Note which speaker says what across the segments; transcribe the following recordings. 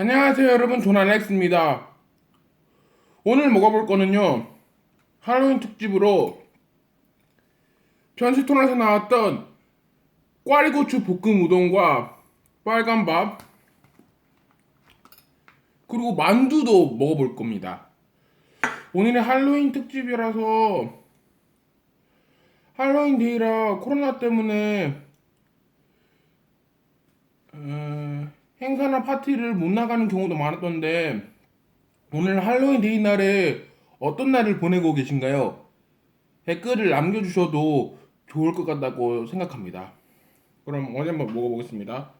Speaker 1: 안녕하세요 여러분. 존 알렉스입니다. 오늘 먹어볼 거는요 할로윈 특집으로 편시톤에서 나왔던 꽈리고추 볶음 우동과 빨간밥 그리고 만두도 먹어볼 겁니다. 오늘은 할로윈 특집이라서 할로윈 데이라 코로나 때문에 어, 행사나 파티를 못 나가는 경우도 많았던데 오늘 할로윈 데이 날에 어떤 날을 보내고 계신가요? 댓글을 남겨주셔도 좋을 것 같다고 생각합니다. 그럼 어디 한번 먹어보겠습니다.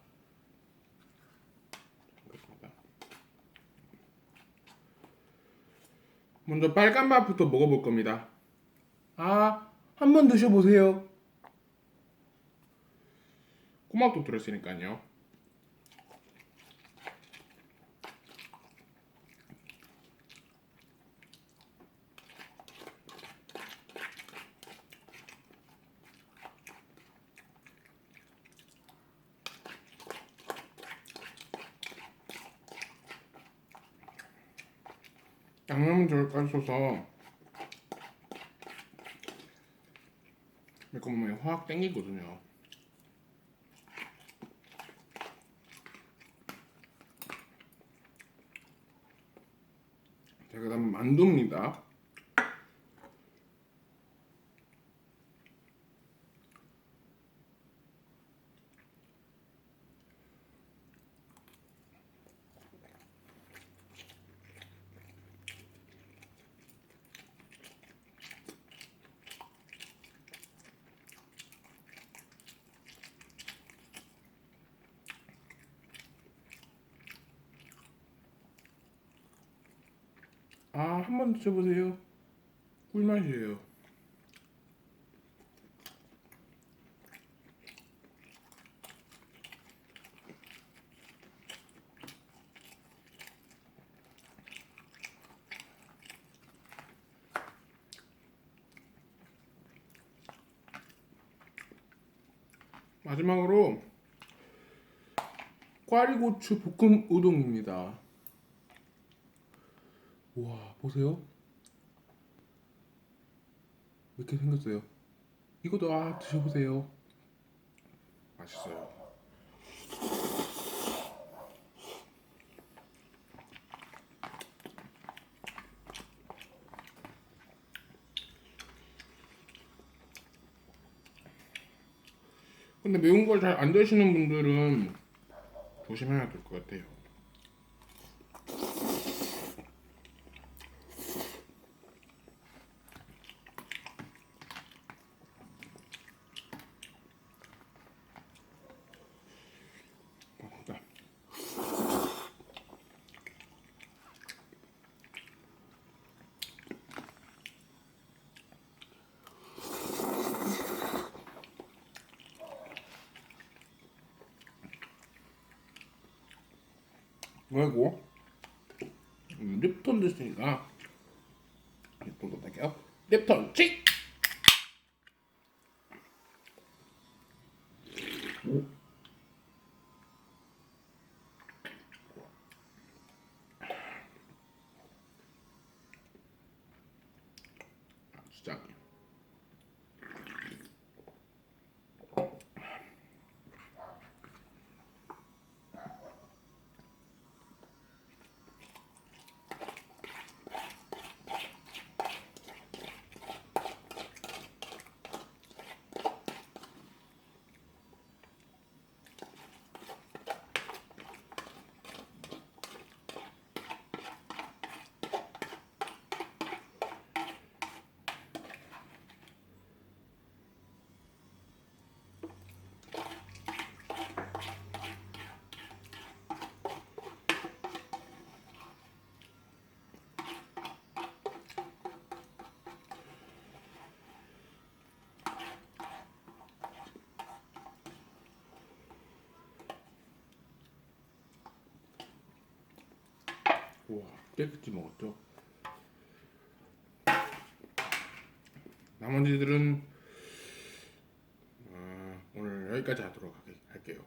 Speaker 1: 먼저 빨간 밥부터 먹어볼 겁니다. 아, 한번 드셔보세요. 꼬막도 들었으니까요. 양념은 저렇게 써서 매콤함이 확 땡기거든요. 자, 그 다음 만두입니다. 아, 한 번 드셔보세요. 꿀맛이에요. 마지막으로 꽈리고추 볶음 우동입니다. 우와 보세요. 이렇게 생겼어요. 이것도 아 드셔보세요. 맛있어요. 근데 매운 걸 잘 안 드시는 분들은 조심해야 될 것 같아요 뭐이고 음, 립톤 됐으니까 립톤도 할게요. 립톤 치! 진짜 우와 깨끗이 먹었죠? 나머지들은 아, 오늘 여기까지 하도록 할게요.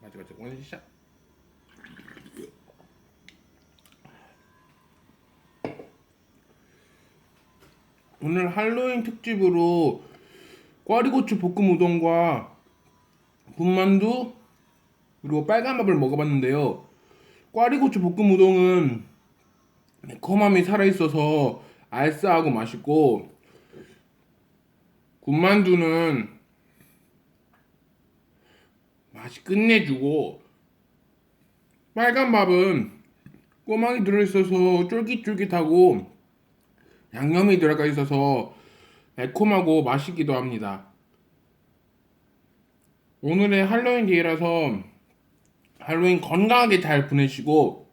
Speaker 1: 맞아 원샷 오늘 할로윈 특집으로 꽈리고추 볶음 우동과 군만두 그리고 빨간밥을 먹어봤는데요. 꽈리고추 볶음 우동은 매콤함이 살아있어서 알싸하고 맛있고 군만두는 맛이 끝내주고 빨간밥은 꼬막이 들어있어서 쫄깃쫄깃하고 양념이 들어가 있어서 매콤하고 맛있기도 합니다. 오늘의 할로윈 데이라서 할로윈 건강하게 잘 보내시고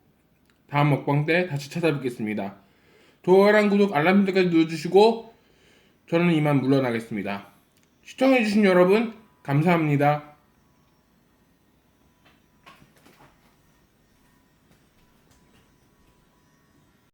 Speaker 1: 다음 먹방 때 다시 찾아뵙겠습니다. 좋아요랑 구독 알람 설정까지 눌러주시고 저는 이만 물러나겠습니다. 시청해주신 여러분 감사합니다.